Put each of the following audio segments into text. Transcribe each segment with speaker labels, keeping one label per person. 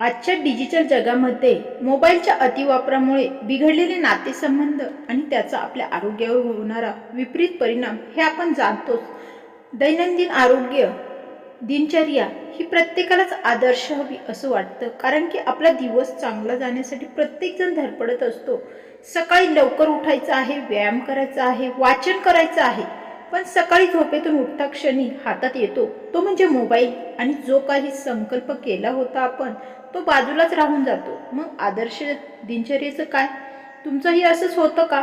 Speaker 1: आजच्या डिजिटल जगामध्ये मोबाईलच्या अतिवापरामुळे बिघडलेले नातेसंबंध आणि त्याचा आपल्या आरोग्यावर होणारा विपरीत परिणाम हे आपण जाणतोच. दैनंदिन आरोग्य दिनचर्या ही प्रत्येकालाच आदर्श हवी असं वाटतं. कारण की आपला दिवस चांगला जाण्यासाठी प्रत्येकजण धडपडत असतो. सकाळी लवकर उठायचं आहे व्यायाम करायचा आहे वाचन करायचं आहे. पण सकाळी झोपेतून उठता क्षणी हातात येतो. तो म्हणजे मोबाईल. आणि जो काही संकल्प केला होता आपण तो बाजूलाच राहून जातो. मग आदर्श दिनचर्येचं काय? तुमचंही असंच होतं का?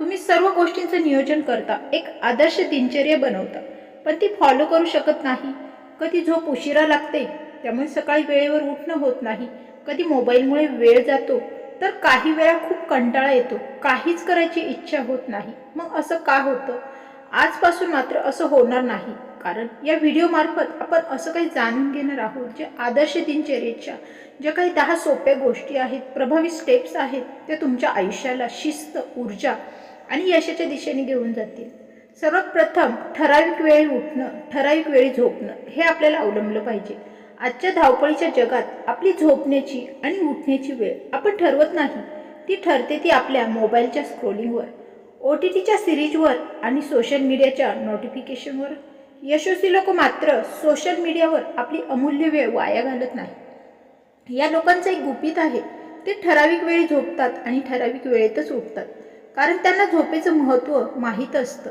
Speaker 1: तुम्ही सर्व गोष्टींचं नियोजन करता. एक आदर्श दिनचर्या बनवता. पण ती फॉलो करू शकत नाही. कधी झोप उशिरा लागते त्यामुळे सकाळी वेळेवर उठणं होत नाही. कधी मोबाईलमुळे वेळ जातो तर काही वेळा खूप कंटाळा येतो. काहीच करायची इच्छा होत नाही. मग असं का होतं? आजपासून मात्र असं होणार नाही. कारण या व्हिडिओमार्फत आपण असं काही जाणून घेणार आहोत जे आदर्श दिनचर्येच्या ज्या काही दहा सोप्या गोष्टी आहेत प्रभावी स्टेप्स आहेत त्या तुमच्या आयुष्याला शिस्त ऊर्जा आणि यशाच्या दिशेने घेऊन जातील. सर्वात प्रथम ठराविक वेळी उठणं ठराविक वेळी झोपणं हे आपल्याला अवलंबलं पाहिजे. आजच्या धावपळीच्या जगात आपली झोपण्याची आणि उठण्याची वेळ आपण ठरवत नाही. ती ठरते ती आपल्या मोबाईलच्या स्क्रोलिंगवर ओ टी टीच्या सिरीजवर आणि सोशल मीडियाच्या नोटिफिकेशनवर. यशस्वी लोक मात्र सोशल मीडियावर आपली अमूल्य वेळ वाया घालत नाही या लोकांचं एक गुपित आहे ते ठराविक वेळी झोपतात आणि ठराविक वेळेतच उठतात कारण त्यांना झोपेचं महत्त्व माहीत असतं.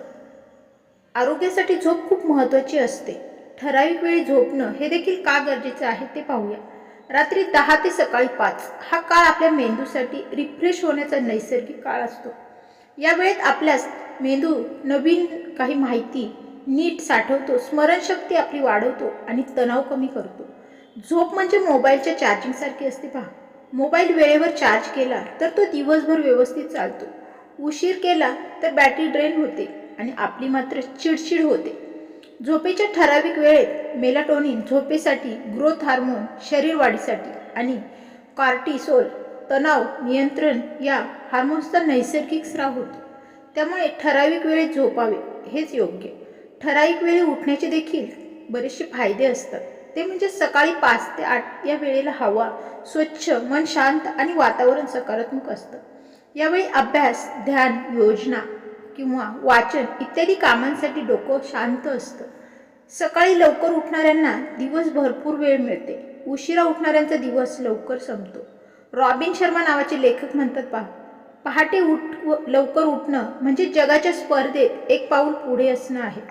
Speaker 1: आरोग्यासाठी झोप खूप महत्त्वाची असते. ठराविक वेळी झोपणं हे देखील का गरजेचं आहे ते पाहूया. रात्री दहा ते सकाळी पाच हा काळ आपल्या मेंदूसाठी रिफ्रेश होण्याचा नैसर्गिक काळ असतो. या वेळेत आपल्यास मेंदू नवीन काही माहिती नीट साठवतो स्मरणशक्ती आपली वाढवतो आणि तणाव कमी करतो. झोप म्हणजे मोबाईलच्या चार्जिंगसारखी असते पहा. मोबाईल वेळेवर चार्ज केला तर तो दिवसभर व्यवस्थित चालतो. उशीर केला तर बॅटरी ड्रेन होते आणि आपली मात्र चिडचिड होते. झोपेच्या ठराविक वेळेत मेलाटोनिन झोपेसाठी ग्रोथ हार्मोन शरीर वाढीसाठी आणि कार्टिसोल तणाव नियंत्रण या हार्मोन्सचा नैसर्गिक स्राव होतो. त्यामुळे ठराविक वेळेत झोपावे हेच योग्य. ठराविक वेळी उठण्याचे देखील बरेचसे फायदे असतात. ते म्हणजे सकाळी पाच ते आठ या वेळेला हवा स्वच्छ मन शांत आणि वातावरण सकारात्मक असतं. यावेळी अभ्यास ध्यान योजना किंवा वाचन इत्यादी कामांसाठी डोकं शांत असतं. सकाळी लवकर उठणाऱ्यांना दिवस भरपूर वेळ मिळते. उशिरा उठणाऱ्यांचा दिवस लवकर संपतो. रॉबिन शर्मा नावाचे लेखक म्हणतात पहा. पहाटे उठ लवकर उठणं म्हणजे जगाच्या स्पर्धेत एक पाऊल पुढे असणं आहे.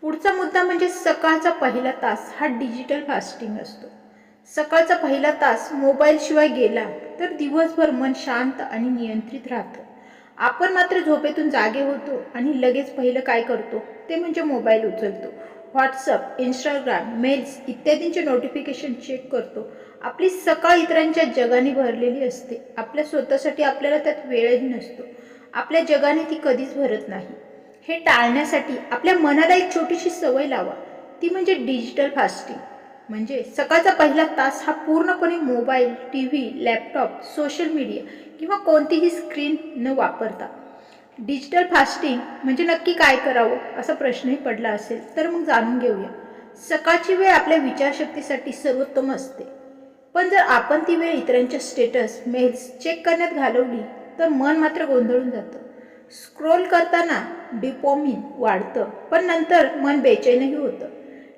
Speaker 1: पुढचा मुद्दा म्हणजे सकाळचा पहिला तास हा डिजिटल फास्टिंग असतो. सकाळचा पहिला तास मोबाईलशिवाय गेला तर दिवसभर मन शांत आणि नियंत्रित राहतं. आपण मात्र झोपेतून जागे होतो आणि लगेच पहिलं काय करतो? ते म्हणजे मोबाईल उचलतो. व्हॉट्सअप इंस्टाग्राम मेल्स इत्यादींचे नोटिफिकेशन चेक करतो. आपली सकाळ इतरांच्या जगाने भरलेली असते. आपल्या स्वतःसाठी आपल्याला त्यात वेळही नसतो. आपल्या जगाने ती कधीच भरत नाही. हे टाळण्यासाठी आपल्या मनाला एक छोटीशी सवय लावा. ती म्हणजे डिजिटल फास्टिंग. म्हणजे सकाळचा पहिला तास हा पूर्णपणे mobile T V laptop social media किंवा कोणतीही स्क्रीन न वापरता. डिजिटल फास्टिंग म्हणजे नक्की काय करावं असा प्रश्नही पडला असेल तर मग जाणून घेऊया. सकाळची वेळ आपल्या विचारशक्तीसाठी सर्वोत्तम असते. पण जर आपण ती वेळ इतरांच्या स्टेटस मेल्स चेक करण्यात घालवली तर मन मात्र गोंधळून जातं. स्क्रोल करताना डिपोमिन वाढतं पण नंतर मन बेचैनही होतं.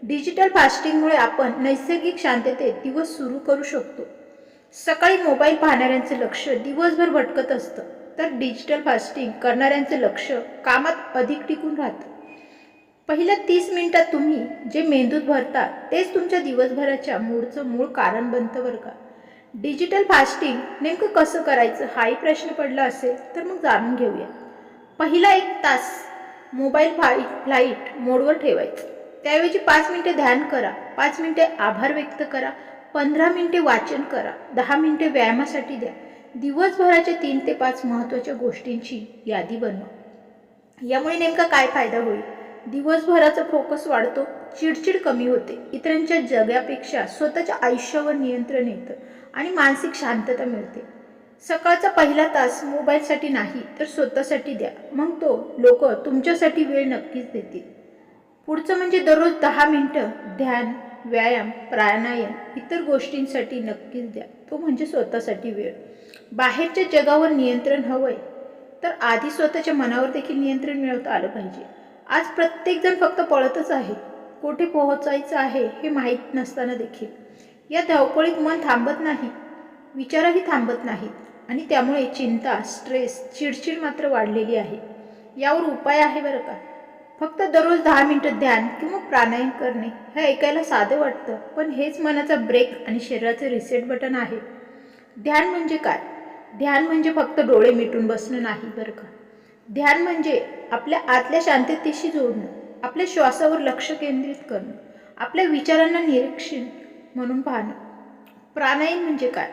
Speaker 1: डिजिटल फास्टिंगमुळे आपण नैसर्गिक शांततेत दिवस सुरू करू शकतो. सकाळी मोबाईल पाहणाऱ्यांचं लक्ष दिवसभर भटकत असतं. तर डिजिटल फास्टिंग करणाऱ्यांचं लक्ष कामात अधिक टिकून राहतं. पहिल्या तीस मिनिटात तुम्ही जे मेंदूत भरता तेच तुमच्या दिवसभराच्या मूळचं मूळ कारण बनतं बरं का. डिजिटल फास्टिंग नेमकं कसं करायचं हाही प्रश्न पडला असेल तर मग जाणून घेऊया. पहिला एक तास मोबाईल फाई फ्लाईट मोडवर ठेवायचं. त्याऐवजी पाच मिनिटे ध्यान करा पाच मिनिटे आभार व्यक्त करा पंधरा मिनिटे वाचन करा दहा मिनिटे व्यायामासाठी द्या. दिवसभराच्या तीन ते पाच महत्त्वाच्या गोष्टींची यादी बनवा. यामुळे नेमका काय फायदा होईल? दिवसभराचा फोकस वाढतो चिडचिड कमी होते. इतरांच्या जगापेक्षा स्वतःच्या आयुष्यावर नियंत्रण येतं आणि मानसिक शांतता मिळते. सकाळचा पहिला तास मोबाईलसाठी नाही तर स्वतःसाठी द्या. मग तो लोक तुमच्यासाठी वेळ नक्कीच देतील. पुढचं म्हणजे दररोज दहा मिनटं ध्यान व्यायाम प्राणायाम इतर गोष्टींसाठी नक्कीच द्या. तो म्हणजे स्वतःसाठी वेळ. बाहेरच्या जगावर नियंत्रण हवंय तर आधी स्वतःच्या मनावर देखील नियंत्रण मिळवता आलं पाहिजे. आज प्रत्येकजण फक्त पळतच आहे. कुठे पोहोचायचं आहे हे माहीत नसताना देखील. या धावपळीत मन थांबत नाही. विचारही थांबत नाहीत आणि त्यामुळे चिंता स्ट्रेस चिडचिड मात्र वाढलेली आहे. यावर उपाय आहे बरं का? फक्त दररोज दहा मिनटं ध्यान किंवा प्राणायाम करणे हे ऐकायला साधं वाटतं. पण हेच मनाचा ब्रेक आणि शरीराचं रिसेट बटन आहे. ध्यान म्हणजे काय? ध्यान म्हणजे फक्त डोळे मिटून बसणं नाही बरं का? ध्यान म्हणजे आपल्या आतल्या शांततेशी जोडणं आपल्या श्वासावर लक्ष केंद्रित करणं आपल्या विचारांना निरीक्षण म्हणून पाहणं. प्राणायाम म्हणजे काय?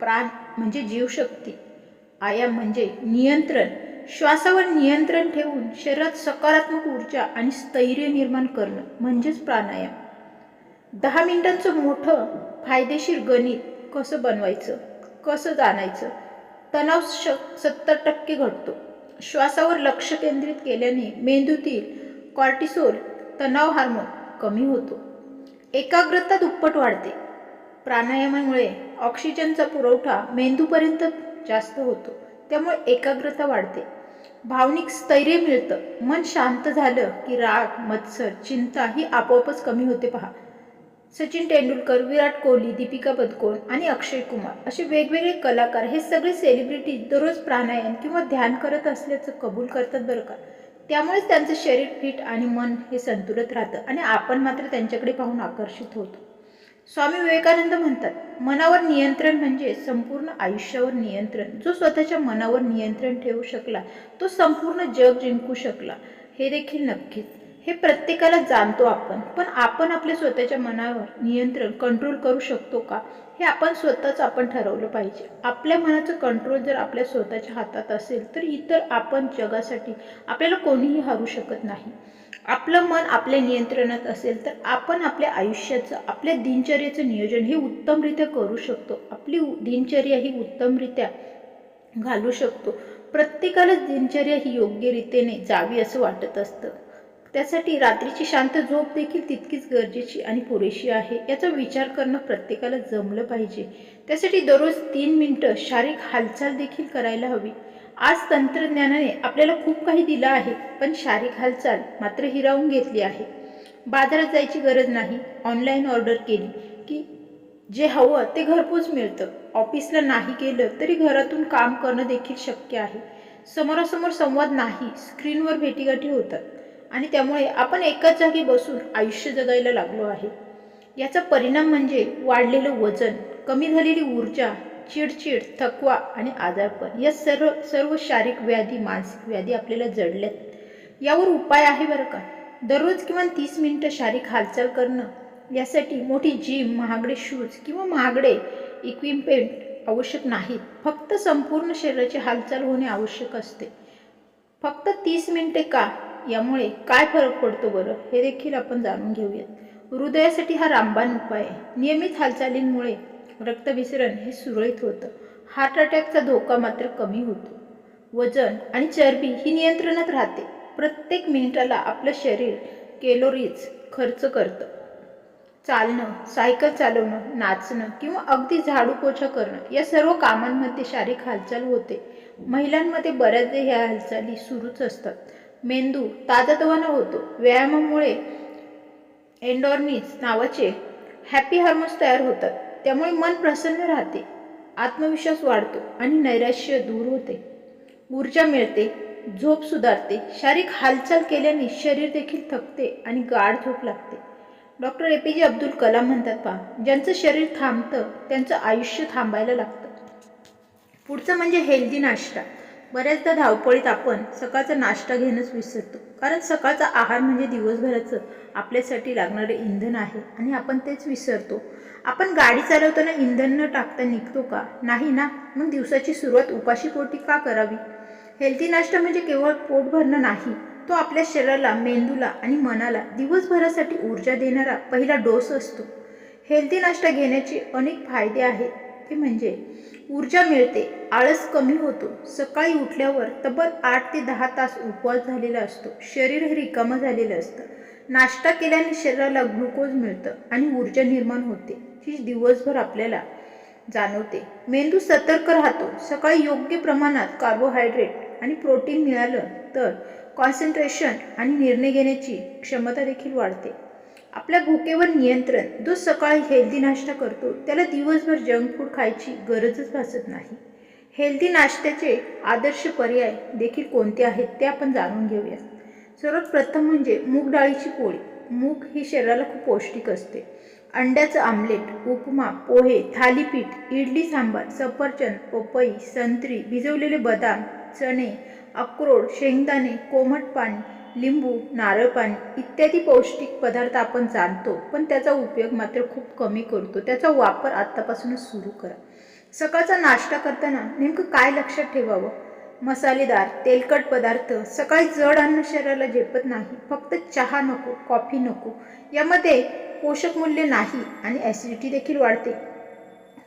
Speaker 1: प्राण म्हणजे जीवशक्ती. आयाम म्हणजे नियंत्रण. श्वासावर नियंत्रण ठेवून शरीरात सकारात्मक ऊर्जा आणि स्थैर्य निर्माण करणं म्हणजेच प्राणायाम. दहा मिनिटांचं मोठं फायदेशीर गणित कसं बनवायचं कसं जाणायचं तणाव श सत्तर टक्के घटतो. श्वासावर लक्ष केंद्रित केल्याने मेंदूतील कॉर्टिसोल तणाव हार्मोन कमी होतो. एकाग्रता दुप्पट वाढते. प्राणायामामुळे ऑक्सिजनचा पुरवठा मेंदूपर्यंत जास्त होतो. त्यामुळे एकाग्रता वाढते. भावनिक स्थैर्य मिळतं. मन शांत झालं की राग मत्सर चिंता ही आपोआपच कमी होते पहा. सचिन तेंडुलकर विराट कोहली दीपिका पदकोण आणि अक्षय कुमार असे वेगवेगळे कलाकार हे सगळे सेलिब्रिटी दररोज प्राणायाम किंवा ध्यान करत असल्याचं कबूल करतात बरं का? त्यामुळेच त्यांचं शरीर फिट आणि मन हे संतुलित राहतं आणि आपण मात्र त्यांच्याकडे पाहून आकर्षित होतो. स्वामी विवेकानंद म्हणतात मनावर नियंत्रण म्हणजे संपूर्ण आयुष्यावर नियंत्रण. जो स्वतःच्या मनावर नियंत्रण ठेवू शकला तो संपूर्ण जग जिंकू शकला. हे देखील नक्कीच. हे प्रत्येकाला जाणतो आपण. पण आपण आपल्या स्वतःच्या मनावर नियंत्रण कंट्रोल करू शकतो का? हे आपण स्वतःच आपण ठरवलं पाहिजे. आपल्या मनाचं कंट्रोल जर आपल्या स्वतःच्या हातात असेल तर इतर आपण जगासाठी आपल्याला कोणीही हरू शकत नाही. आपलं मन आपल्या नियंत्रणात असेल तर आपण आपल्या आयुष्याचं आपल्या दिनचर्याचं नियोजन हे उत्तमरित्या करू शकतो. आपली दिनचर्या ही उत्तमरित्या घालू शकतो. प्रत्येकालाच दिनचर्या ही योग्य रीतीने जावी असं वाटत असतं. त्यासाठी रात्रीची शांत झोप देखील तितकीच गरजेची आणि पुरेशी आहे. याचा विचार करणं प्रत्येकाला जमलं पाहिजे. त्यासाठी दररोज तीन मिनटं शारीरिक हालचाल देखील करायला हवी. आज तंत्रज्ञानाने आपल्याला खूप काही दिलं आहे पण शारीरिक हालचाल मात्र हिरावून घेतली आहे. बाजारात जायची गरज नाही. ऑनलाईन ऑर्डर केली की जे हवं ते घरपोच मिळतं. ऑफिसला नाही गेलं तरी घरातून काम करणं देखील शक्य आहे. समोरासमोर संवाद नाही स्क्रीनवर भेटीगाठी होतात. आणि त्यामुळे आपण एकाच जागी बसून आयुष्य जगायला लागलो आहे. याचा परिणाम म्हणजे वाढलेलं वजन कमी झालेली ऊर्जा चिडचिड थकवा आणि आजारपण या सर्व सर्व शारीरिक व्याधी मानसिक व्याधी आपल्याला जडल्यात. यावर उपाय आहे बरं का? दररोज किमान तीस मिनटं शारीरिक हालचाल करणं यासाठी मोठी जिम महागडे शूज किंवा महागडे इक्विपमेंट आवश्यक नाहीत. फक्त संपूर्ण शरीराची हालचाल होणे आवश्यक असते. फक्त तीस मिनटे का? यामुळे काय फरक पडतो बरं हे देखील आपण जाणून घेऊयात. हृदयासाठी हा रामबाण उपाय आहे. नियमित हालचालींमुळे रक्तभिसरण हे सुरळीत होतं. हार्ट अटॅकचा धोका मात्र कमी होतो. वजन आणि चरबी ही नियंत्रणात राहते. प्रत्येक मिनिटाला आपलं शरीर कॅलोरीज खर्च करतं. चालणं सायकल चालवणं नाचणं किंवा अगदी झाडू पोछा करणं या सर्व कामांमध्ये शारीरिक हालचाल होते. महिलांमध्ये बऱ्याचदा ह्या हालचाली सुरूच असतात. मेंदू ताजातवाना होतो. व्यायामामुळे एन्डॉर्निज नावाचे हॅपी हार्मोन्स तयार होतात. त्यामुळे मन प्रसन्न राहते आत्मविश्वास वाढतो आणि नैराश्य दूर होते. ऊर्जा मिळते झोप सुधारते शारीरिक हालचाल केल्याने शरीर देखील थकते आणि गाढ झोप लागते. डॉक्टर ए पी जे अब्दुल कलाम म्हणतात पहा ज्यांचं शरीर थांबतं त्यांचं आयुष्य थांबायला लागतं. पुढचं म्हणजे हेल्दी नाश्ता. बऱ्याचदा धावपळीत आपण सकाळचा नाश्ता घेणंच विसरतो. कारण सकाळचा आहार म्हणजे दिवसभराचं आपल्यासाठी लागणारे इंधन आहे आणि आपण तेच विसरतो. आपण गाडी चालवताना इंधन न टाकता निघतो का? नाही ना? मग दिवसाची सुरुवात उपाशी पोटी का करावी? हेल्थी नाश्ता म्हणजे केवळ पोट भरणं नाही. तो आपल्या शरीराला मेंदूला आणि मनाला दिवसभरासाठी ऊर्जा देणारा पहिला डोस असतो. हेल्थी नाश्ता घेण्याचे अनेक फायदे आहेत. ते म्हणजे ऊर्जा मिळते आळस कमी होतो. सकाळी उठल्यावर तब्बल आठ ते दहा तास उपवास झालेला असतो. शरीर हे रिकामं झालेलं असतं. नाश्ता केल्याने शरीराला ग्लुकोज मिळतं आणि ऊर्जा निर्माण होते. ही दिवसभर आपल्याला जाणवते. मेंदू सतर्क राहतो. सकाळी योग्य प्रमाणात कार्बोहायड्रेट आणि प्रोटीन मिळालं तर कॉन्सन्ट्रेशन आणि निर्णय घेण्याची क्षमता देखील वाढते. आपल्या भुकेवर नियंत्रण जो सकाळी हेल्दी नाश्ता करतो त्याला दिवसभर जंक फूड खायची गरजच भासत नाही. हेल्दी नाश्त्याचे आदर्श पर्याय देखील कोणते आहेत ते आपण जाणून घेऊया सर्वात प्रथम म्हणजे मूग डाळीची पोळी. मूग ही शरीराला खूप पौष्टिक असते. अंड्याचं आमलेट उपमा पोहे थालीपीठ इडली सांबार सफरचंद पपई संत्री भिजवलेले बदाम चणे अक्रोड शेंगदाणे कोमट पाणी लिंबू नारळ पाणी इत्यादी पौष्टिक पदार्थ आपण जाणतो पण त्याचा उपयोग मात्र खूप कमी करतो. त्याचा वापर आत्तापासूनच सुरू करा. सकाळचा नाश्ता करताना नेमकं काय लक्षात ठेवावं? मसालेदार तेलकट पदार्थ सकाळी जड अन्न शरीराला झेपत नाही फक्त चहा नको कॉफी नको यामध्ये पोषक मूल्य नाही आणि ॲसिडिटी देखील वाढते.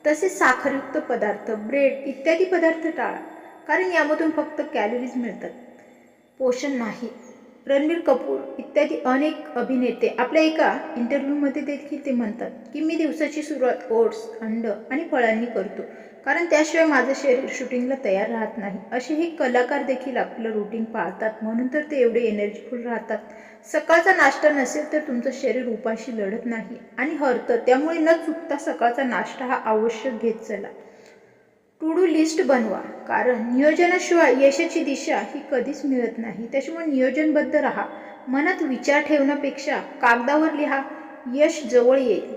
Speaker 1: तसेच साखरयुक्त पदार्थ ब्रेड इत्यादी पदार्थ टाळा कारण यामधून फक्त कॅलरीज मिळतात. पोषण नाही. रणबीर कपूर इत्यादी अनेक अभिनेते आपल्या एका इंटरव्ह्यूमध्ये देखील ते म्हणतात की मी दिवसाची सुरुवात ओट्स अंड आणि फळांनी करतो कारण त्याशिवाय माझं शरीर शूटिंगला तयार राहत नाही. असे हे कलाकार देखील आपलं रुटीन पाळतात म्हणून तर ते एवढे एनर्जीफुल राहतात. सकाळचा नाश्ता नसेल तर तुमचं शरीर उपाशी लढत नाही आणि हरतं त्यामुळे न चुकता सकाळचा नाश्ता हा आवश्यक घेत चला. टू डू लिस्ट बनवा. कारण नियोजनाशिवाय यशाची दिशा ही कधीच मिळत नाही. त्याच्यामुळे नियोजनबद्ध राहा. मनात विचार ठेवण्यापेक्षा कागदावर लिहा. यश जवळ येईल.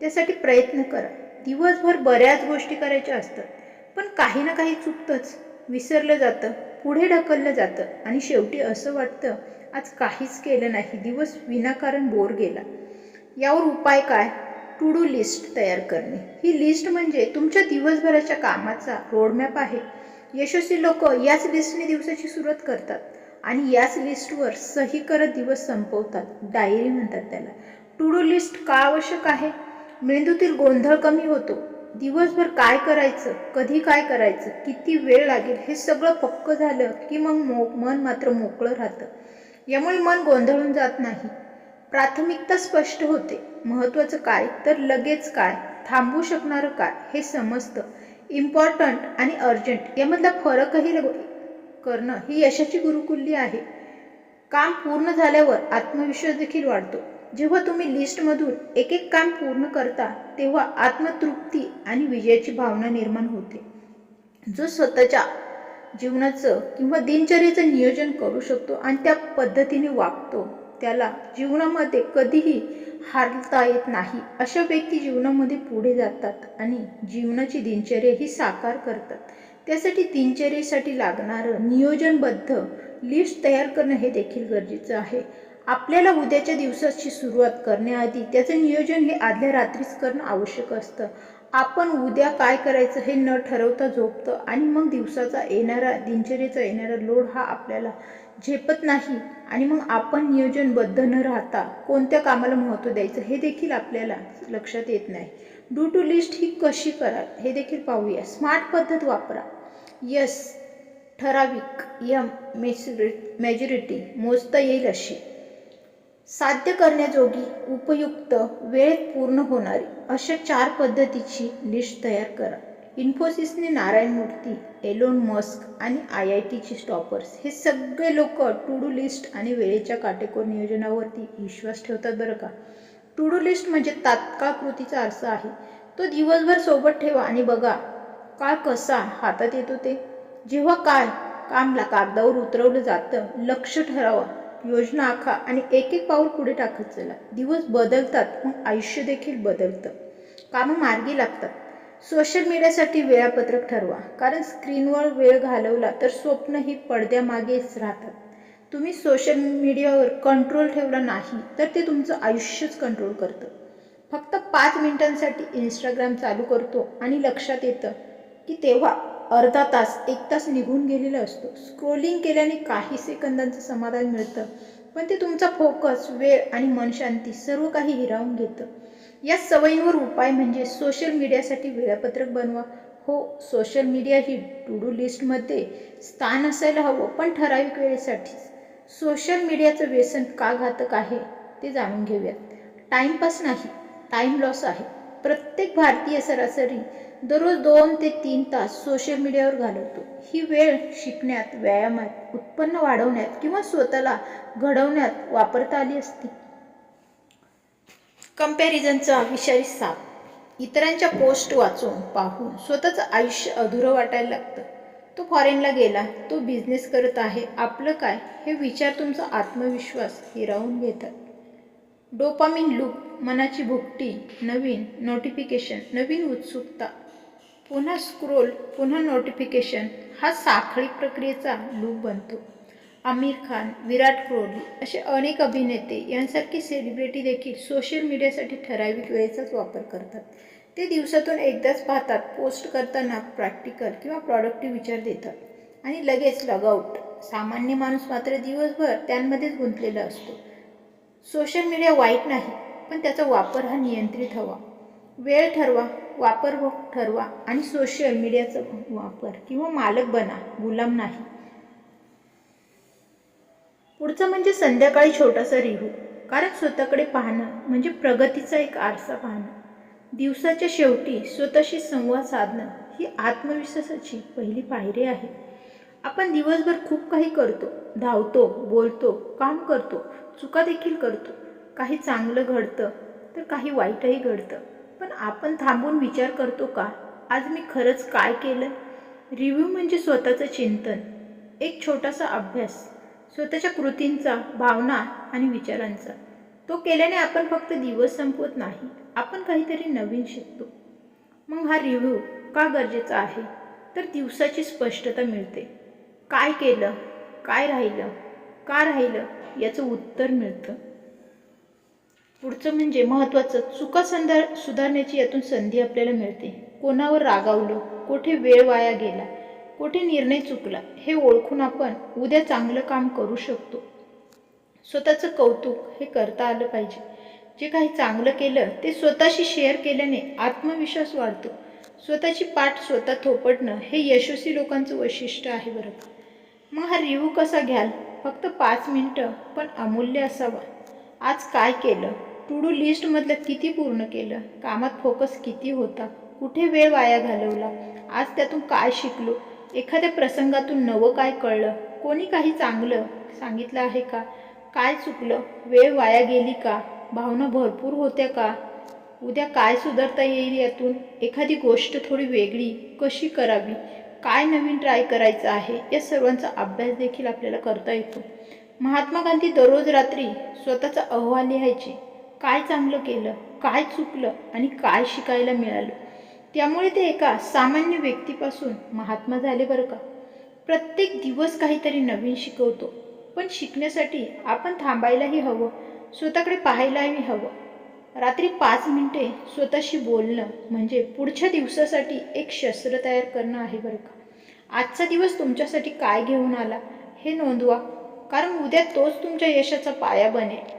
Speaker 1: त्यासाठी प्रयत्न करा. दिवसभर बऱ्याच गोष्टी करायच्या असतात. पण काही ना काही चुकतंच. विसरलं जातं. पुढे ढकललं जातं. आणि शेवटी असं वाटतं आज काहीच केलं नाही. दिवस विनाकारण बोर गेला. यावर उपाय काय? टू डू लिस्ट तयार करणे. ही लिस्ट म्हणजे तुमच्या दिवसभराच्या कामाचा रोडमॅप आहे. यशस्वी लोक याच लिस्टने दिवसाची सुरुवात करतात आणि याच लिस्टवर सही करत दिवस संपवतात डायरी म्हणतात त्याला. टू डू लिस्ट का आवश्यक आहे? मेंदूतील गोंधळ कमी होतो. दिवसभर काय करायचं कधी काय करायचं किती वेळ लागेल हे सगळं पक्क झालं की मग मो मन मात्र मोकळं राहतं. यामुळे मन गोंधळून जात नाही. प्राथमिकता स्पष्ट होते. महत्त्वाचं काय? तर लगेच काय? थांबू शकणारं काय? हे समजतं. इम्पॉर्टंट आणि अर्जंट यामधला फरकही लग- करणं ही यशाची गुरुकुल्ली आहे. काम पूर्ण झाल्यावर आत्मविश्वास देखील वाढतो. जेव्हा तुम्ही लिस्टमधून एक एक काम पूर्ण करता तेव्हा आत्मतृप्ती आणि विजयाची भावना निर्माण होते. जो स्वतःच्या जीवनाचं किंवा दिनचर्येचं नियोजन करू शकतो आणि त्या पद्धतीने वागतो त्याला जीवनामध्ये कधीही हारता येत नाही. अशा व्यक्ती जीवनामध्ये पुढे जातात आणि जीवनाची दिनचर्याही साकार करतात. त्यासाठी दिनचर्येसाठी लागणारं नियोजनबद्ध लिस्ट तयार करणं हे देखील गरजेचं आहे. आपल्याला उद्याच्या दिवसाची सुरुवात करण्याआधी त्याचं नियोजन हे आदल्या रात्रीच करणं आवश्यक असतं. आपण उद्या काय करायचं हे न ठरवता झोपतं आणि मग दिवसाचा येणारा दिनचर्येचा येणारा लोड हा आपल्याला झेपत नाही आणि मग आपण नियोजनबद्ध न राहता कोणत्या कामाला महत्त्व द्यायचं हे देखील आपल्याला लक्षात येत नाही. डू टू लिस्ट ही कशी कराल हे देखील पाहूया. स्मार्ट पद्धत वापरा. यस ठराविक यम मेच्युरि मेजॉरिटी मोजता येईल अशी. साध्य करण्याजोगी उपयुक्त वेळेत पूर्ण होणारी अशा चार पद्धतीची लिस्ट तयार करा. इन्फोसिसने नारायण मूर्ती एलोन मस्क आणि आय आय टीचे स्टॉपर्स हे सगळे लोक टू डू लिस्ट आणि वेळेच्या काटेकोर नियोजनावरती विश्वास ठेवतात बरं का? टू डू लिस्ट म्हणजे तात्काळ कृतीचा अर्थ आहे. तो दिवसभर सोबत ठेवा आणि बघा काळ कसा हातात येतो ते. जेव्हा काय कामला कागदावर उतरवलं जातं लक्ष ठरावा योजना आखा आणि एक एक पाऊल पुढे टाकत चला. दिवस बदलतात मग आयुष्य देखील बदलतं. कामं मार्गी लागतात. सोशल मीडियासाठी वेळापत्रक ठरवा. कारण स्क्रीनवर वेळ घालवला तर स्वप्न ही पडद्यामागेच राहतात. तुम्ही सोशल मीडियावर कंट्रोल ठेवला नाही तर ते तुमचं आयुष्यच कंट्रोल करतं. फक्त पाच मिनिटांसाठी इंस्टाग्राम चालू करतो आणि लक्षात येतं की तेव्हा अर्धा तास एक तास निघून गेलेला असतो. स्क्रोलिंग केल्याने काही सेकंदांचं समाधान मिळतं पण ते तुमचा फोकस वेळ आणि मनशांती सर्व काही हिरावून घेतं. या सवयींवर उपाय म्हणजे सोशल मीडियासाठी वेळापत्रक बनवा. हो सोशल मीडिया ही टू डू लिस्टमध्ये स्थान असायला हवं पण ठराविक वेळेसाठीच सोशल मीडियाचं व्यसन का घातक आहे ते जाणून घेऊयात. टाईमपास नाही टाईम लॉस आहे. प्रत्येक भारतीय सरासरी दररोज दोन ते तीन तास सोशल मीडियावर घालवतो. ही वेळ शिकण्यात व्यायामात उत्पन्न वाढवण्यात किंवा स्वतःला घडवण्यात वापरता आली असती. कम्पॅरिझनचा विषारी साप. इतरांच्या पोस्ट वाचून पाहून स्वतःचं आयुष्य अधुरं वाटायला लागतं. तो फॉरेनला गेला तो बिझनेस करत आहे आपलं काय? हे विचार तुमचा आत्मविश्वास हिरावून घेतात. डोपामिन लूप मनाची भुकटी नवीन नोटिफिकेशन नवीन उत्सुकता. पुन्हा स्क्रोल पुन्हा नोटिफिकेशन हा साखळी प्रक्रियेचा लूप बनतो. आमिर खान विराट कोहली असे अनेक अभिनेते यांसारखे सेलिब्रिटी देखील सोशल मीडियासाठी ठराविक वेळेचाच वापर करतात. ते दिवसातून एकदाच पाहतात पोस्ट करताना प्रॅक्टिकल किंवा प्रॉडक्टिव्ह विचार देतात आणि लगेच लॉगआउट सामान्य माणूस मात्र दिवसभर त्यांमध्येच गुंतलेला असतो. सोशल मीडिया वाईट नाही पण त्याचा वापर हा नियंत्रित हवा. वेळ ठरवा वापर व ठरवा आणि सोशल मीडियाचा वापर किंवा मालक बना गुलाम नाही. पुढचं म्हणजे संध्याकाळी छोटासा रिव्ह्यू कारण स्वतःकडे पाहणं म्हणजे प्रगतीचा एक आरसा पाहणं. दिवसाच्या शेवटी स्वतःशी संवाद साधणं ही आत्मविश्वासाची पहिली पायरी आहे. आपण दिवसभर खूप काही करतो. धावतो बोलतो काम करतो चुका देखील करतो. काही चांगलं घडतं तर काही वाईटही घडतं. पण आपण थांबून विचार करतो का? आज मी खरंच काय केलं? रिव्ह्यू म्हणजे स्वतःचं चिंतन. एक छोटासा अभ्यास. स्वतःच्या कृतींचा भावना आणि विचारांचा. तो केल्याने आपण फक्त दिवस संपवत नाही आपण काहीतरी नवीन शिकतो. मग हा रिव्ह्यू का गरजेचा आहे? तर दिवसाची स्पष्टता मिळते. काय केलं? काय राहिलं? का राहिलं? याचं उत्तर मिळतं. पुढचं म्हणजे महत्त्वाचं. चुका संधार सुधारण्याची यातून संधी आपल्याला मिळते. कोणावर रागावलं? कुठे वेळ वाया गेला? कुठे निर्णय चुकला हे ओळखून आपण उद्या चांगलं काम करू शकतो. स्वतःचं कौतुक हे करता आलं पाहिजे. जे काही चांगलं केलं ते स्वतःशी शेअर केल्याने आत्मविश्वास वाढतो. स्वतःची पाठ स्वतः थोपटणं हे यशस्वी लोकांचं वैशिष्ट्य आहे बरं का. मग हा रिव्ह्यू कसा घ्याल? फक्त पाच मिनटं पण अमूल्य असावा. आज काय केलं? टू डू लिस्टमधलं किती पूर्ण केलं? कामात फोकस किती होता? कुठे वेळ वाया घालवला? आज त्यातून काय शिकलो? एखाद्या प्रसंगातून नवं काय कळलं? कोणी काही चांगलं सांगितलं आहे का? काय चुकलं? वेळ वाया गेली का? भावना भरपूर होत्या का? उद्या काय सुधारता येईल यातून? एखादी गोष्ट थोडी वेगळी कशी करावी? काय नवीन ट्राय करायचं आहे? या सर्वांचा अभ्यास देखील आपल्याला करता येतो. महात्मा गांधी दररोज रात्री स्वतःचा अहवाल लिहायचे. काय चांगलं केलं? काय चुकलं? आणि काय शिकायला मिळालं? त्यामुळे ते एका सामान्य व्यक्तीपासून महात्मा झाले बरं का? प्रत्येक दिवस काहीतरी नवीन शिकवतो. पण शिकण्यासाठी आपण थांबायलाही हवं स्वतःकडे पाहायलाही हवं. रात्री पाच मिनिटे स्वतःशी बोलणं म्हणजे पुढच्या दिवसासाठी एक शस्त्र तयार करणं आहे बरं का? आजचा दिवस तुमच्यासाठी काय घेऊन आला हे नोंदवा कारण उद्या तोच तुमच्या यशाचा पाया बनेल.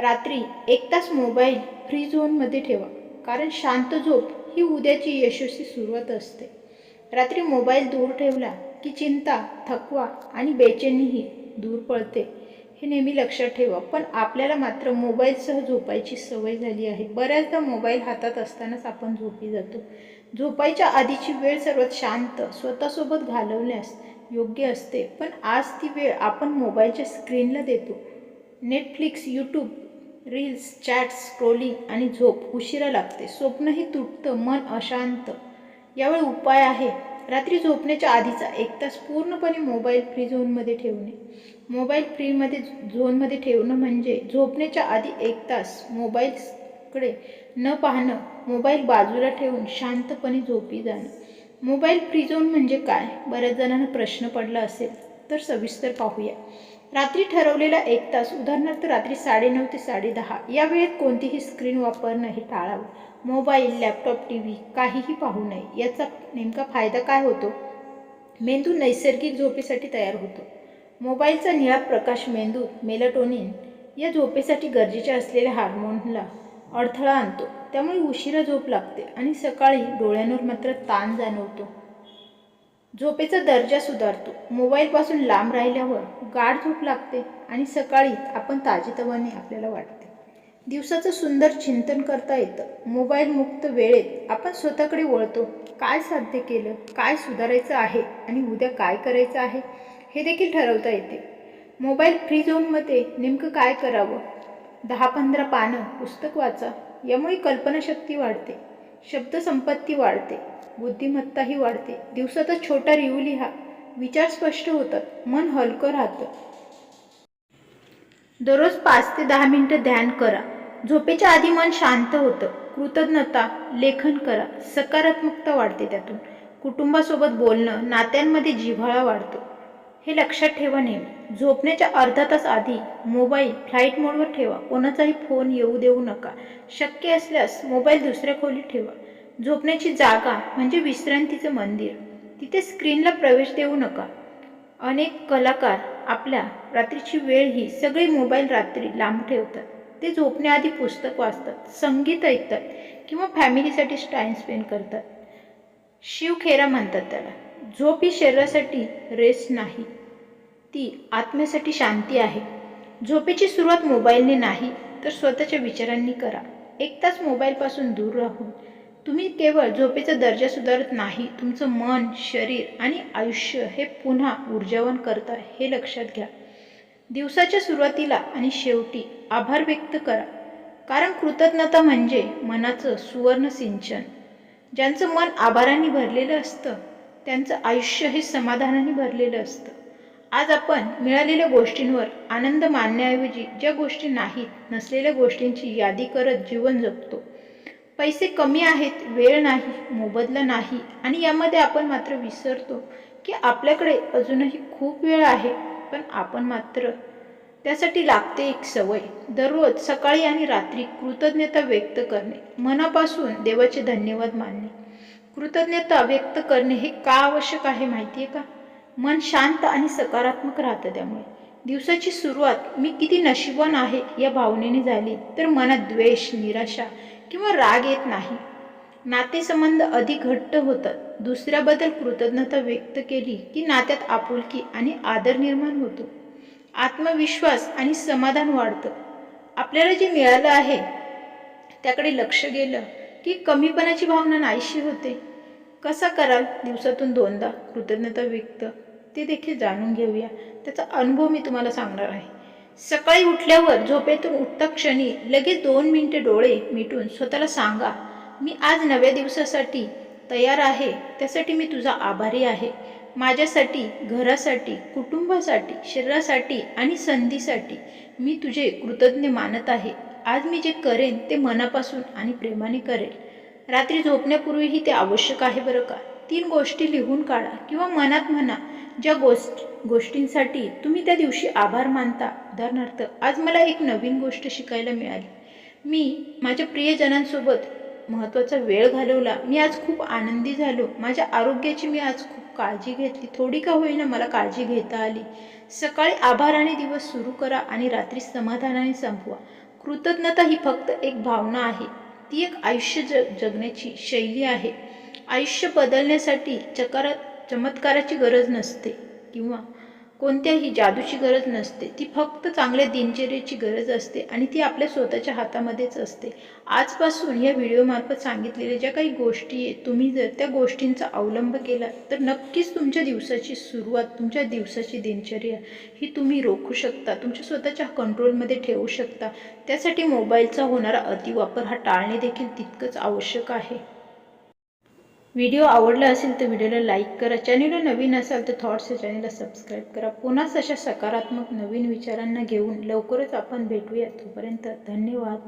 Speaker 1: रात्री एक तास मोबाईल फ्री झोनमध्ये ठेवा कारण शांत झोप ही उद्याची यशस्वी सुरुवात असते. रात्री मोबाईल दूर ठेवला की चिंता थकवा आणि बेचैनीही दूर पळते. हे नेहमी लक्षात ठेवा. पण आपल्याला मात्र मोबाईलसह झोपायची सवय झाली आहे. बऱ्याचदा मोबाईल हातात असतानाच आपण झोपी जातो. झोपायच्या आधीची वेळ सर्वात शांत स्वतःसोबत घालवण्यास योग्य असते. पण आज ती वेळ आपण मोबाईलच्या स्क्रीनला देतो. Netflix YouTube reels chat scrolling आणि झोप उशिरा लागते. स्वप्नही तुटतं मन अशांत. यावेळी उपाय आहे. रात्री झोपण्याच्या आधीचा एक तास पूर्णपणे मोबाईल फ्री झोनमध्ये ठेवणे. मोबाईल फ्रीमध्ये झोनमध्ये ठेवणं म्हणजे झोपण्याच्या आधी एक तास मोबाईलकडे न पाहणं मोबाईल बाजूला ठेवून शांतपणे झोपी जाणं. मोबाईल फ्री झोन म्हणजे काय? बऱ्याच जणांना प्रश्न पडला असेल तर सविस्तर पाहूया. रात्री ठरवलेला एक तास उदाहरणार्थ रात्री साडेनऊ ते साडेदहा या वेळेत कोणतीही स्क्रीन वापरणं हे टाळावं. मोबाईल लॅपटॉप टी व्ही काहीही पाहू नये याचा नेमका फायदा काय होतो? मेंदू नैसर्गिक झोपेसाठी तयार होतो. मोबाईलचा निळा प्रकाश मेंदूत मेलाटोनिन या झोपेसाठी गरजेच्या असलेल्या हार्मोनला अडथळा आणतो. त्यामुळे उशिरा झोप लागते आणि सकाळी डोळ्यांवर मात्र ताण जाणवतो. झोपेचा दर्जा सुधारतो. मोबाईलपासून लांब राहिल्यावर गाढ झोप लागते आणि सकाळी आपण ताजेतवाने आपल्याला वाटते. दिवसाचं सुंदर चिंतन करता येतं. मोबाईल मुक्त वेळेत आपण स्वतःकडे वळतो. काय साध्य केलं? काय सुधारायचं आहे? आणि उद्या काय करायचं आहे? हे देखील ठरवता येते. मोबाईल फ्री झोनमध्ये नेमकं काय करावं? दहा पंधरा पानं पुस्तक वाचा. यामुळे कल्पनाशक्ती वाढते. शब्दसंपत्ती वाढते. बुद्धिमत्ताही वाढते. दिवसातच छोटा रिव्ह्यू लिहा विचार स्पष्ट होतात. मन हलकं राहतं. दररोज पाच ते दहा मिनिटं ध्यान करा. झोपेच्या आधी मन शांत होतं. कृतज्ञता लेखन करा. सकारात्मकता वाढते त्यातून. कुटुंबासोबत बोलणं नात्यांमध्ये जिव्हाळा वाढतो. हे लक्षात ठेवा नेहमी. झोपण्याच्या अर्धा तास आधी मोबाईल फ्लाईट मोडवर ठेवा. कोणाचाही फोन येऊ देऊ नका. शक्य असल्यास मोबाईल दुसऱ्या खोलीत ठेवा. झोपण्याची जागा म्हणजे विश्रांतीचं मंदिर. तिथे स्क्रीनला प्रवेश देऊ नका. अनेक कलाकार आपल्या रात्रीची वेळ ही सगळी मोबाईल रात्री लांब ठेवतात. ते झोपण्याआधी पुस्तक वाचतात संगीत ऐकतात किंवा फॅमिलीसाठी टाईम स्पेंड करतात. शिवखेरा म्हणतात त्याला. झोप ही शरीरासाठी रेस्ट नाही. ती आत्म्यासाठी शांती आहे. झोपेची सुरुवात मोबाईलने नाही तर स्वतःच्या विचारांनी करा. एक तास मोबाईलपासून दूर राहून तुम्ही केवळ झोपेचा दर्जा सुधारत नाही तुमचं मन शरीर आणि आयुष्य हे पुन्हा ऊर्जावान करता हे लक्षात घ्या. दिवसाच्या सुरुवातीला आणि शेवटी आभार व्यक्त करा. कारण कृतज्ञता म्हणजे मनाचं सुवर्ण सिंचन. ज्यांचं मन आभाराने भरलेलं असतं त्यांचं आयुष्य हे समाधानाने भरलेलं असतं. आज आपण मिळालेल्या गोष्टींवर आनंद मानण्याऐवजी ज्या गोष्टी नाहीत नसलेल्या गोष्टींची यादी करत जीवन जगतो. पैसे कमी आहेत वेळ नाही मोबदला नाही आणि यामध्ये आपण मात्र विसरतो की आपल्याकडे अजूनही खूप वेळ आहे पण आपण मात्र त्यासाठी लागते एक सवय. दररोज सकाळी आणि रात्री कृतज्ञता व्यक्त करणे. मनापासून देवाचे धन्यवाद मानणे. कृतज्ञता व्यक्त करणे हे का आवश्यक आहे माहिती आहे का? मन शांत आणि सकारात्मक राहतं त्यामुळे. दिवसाची सुरुवात मी किती नशिबान आहे या भावनेने झाली तर मनात द्वेष निराशा किंवा राग येत नाही. नातेसंबंध अधिक घट्ट होतात. दुसऱ्याबद्दल कृतज्ञता व्यक्त केली की नात्यात आपुलकी आणि आदर निर्माण होतो. आत्मविश्वास आणि समाधान वाढतं. आपल्याला जे मिळालं आहे त्याकडे लक्ष गेलं की कमीपणाची भावना नाहीशी होते. कसा कराल? दिवसातून दोनदा. कृतज्ञता व्यक्त. ते देखील जाणून घेऊया. त्याचा अनुभव मी तुम्हाला सांगणार आहे. सकाळी उठल्यावर झोपेतून उठता क्षणी लगेच दोन मिनिटे डोळे मिटून स्वतःला सांगा मी आज नव्या दिवसासाठी तयार आहे त्यासाठी मी तुझा आभारी आहे. माझ्यासाठी घरासाठी कुटुंबासाठी शरीरासाठी आणि संधीसाठी मी तुझे कृतज्ञ मानत आहे. आज मी जे करेन ते मनापासून आणि प्रेमाने करेल. रात्री झोपण्यापूर्वीही ते आवश्यक आहे बरं का? तीन गोष्टी लिहून काढा किंवा मनात म्हणा ज्या गोष्ट गोष्टींसाठी तुम्ही त्या दिवशी आभार मानता. उदाहरणार्थ आज मला एक नवीन गोष्ट शिकायला मिळाली. मी माझ्या प्रियजनांसोबत महत्त्वाचा वेळ घालवला. मी आज खूप आनंदी झालो. माझ्या आरोग्याची मी आज खूप काळजी घेतली. थोडी का होईना मला काळजी घेता आली. सकाळी आभाराने दिवस सुरू करा आणि रात्री समाधानाने संपवा. कृतज्ञता ही फक्त एक भावना आहे. ती एक आयुष्य जग जगण्याची शैली आहे. आयुष्य बदलण्यासाठी चकारात चमत्काराची गरज नसते किंवा कोणत्याही जादूची गरज नसते. ती फक्त चांगल्या दिनचर्येची गरज असते आणि ती आपल्या स्वतःच्या हातामध्येच असते. आजपासून या व्हिडिओमार्फत सांगितलेल्या ज्या काही गोष्टी आहेत तुम्ही जर त्या गोष्टींचा अवलंब केला तर नक्कीच तुमच्या दिवसाची सुरुवात तुमच्या दिवसाची दिनचर्या ही तुम्ही रोखू शकता तुमच्या स्वतःच्या कंट्रोलमध्ये ठेवू शकता. त्यासाठी मोबाईलचा होणारा अतिवापर हा टाळणे देखील तितकंच आवश्यक आहे. व्हिडिओ आवडला असेल तर व्हिडिओला लाईक करा. चॅनलला नवीन असाल तर थॉट्स या चॅनलला सबस्क्राईब करा. पुन्हाच अशा सकारात्मक नवीन विचारांना घेऊन लवकरच आपण भेटूया. तोपर्यंत धन्यवाद.